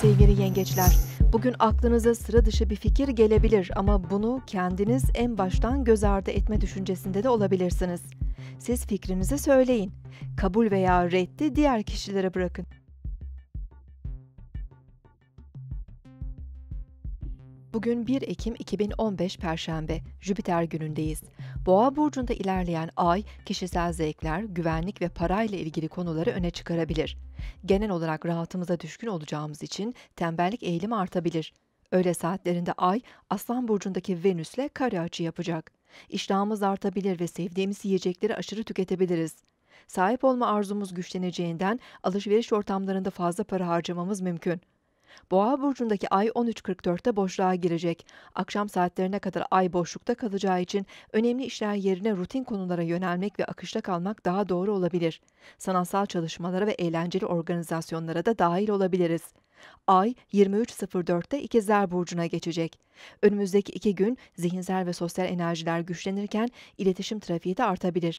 Sevgili yengeçler, bugün aklınıza sıra dışı bir fikir gelebilir ama bunu kendiniz en baştan göz ardı etme düşüncesinde de olabilirsiniz. Siz fikrinizi söyleyin. Kabul veya reddi diğer kişilere bırakın. Bugün 1 Ekim 2015 Perşembe, Jüpiter günündeyiz. Boğa burcunda ilerleyen ay, kişisel zevkler, güvenlik ve parayla ilgili konuları öne çıkarabilir. Genel olarak rahatımıza düşkün olacağımız için tembellik eğilimi artabilir. Öğle saatlerinde ay, Aslan burcundaki Venüs'le kare açı yapacak. İştahımız artabilir ve sevdiğimiz yiyecekleri aşırı tüketebiliriz. Sahip olma arzumuz güçleneceğinden alışveriş ortamlarında fazla para harcamamız mümkün. Boğa burcundaki ay 13.44'te boşluğa girecek. Akşam saatlerine kadar ay boşlukta kalacağı için önemli işler yerine rutin konulara yönelmek ve akışta kalmak daha doğru olabilir. Sanatsal çalışmalara ve eğlenceli organizasyonlara da dahil olabiliriz. Ay 23.04'te İkizler Burcu'na geçecek. Önümüzdeki iki gün zihinsel ve sosyal enerjiler güçlenirken iletişim trafiği de artabilir.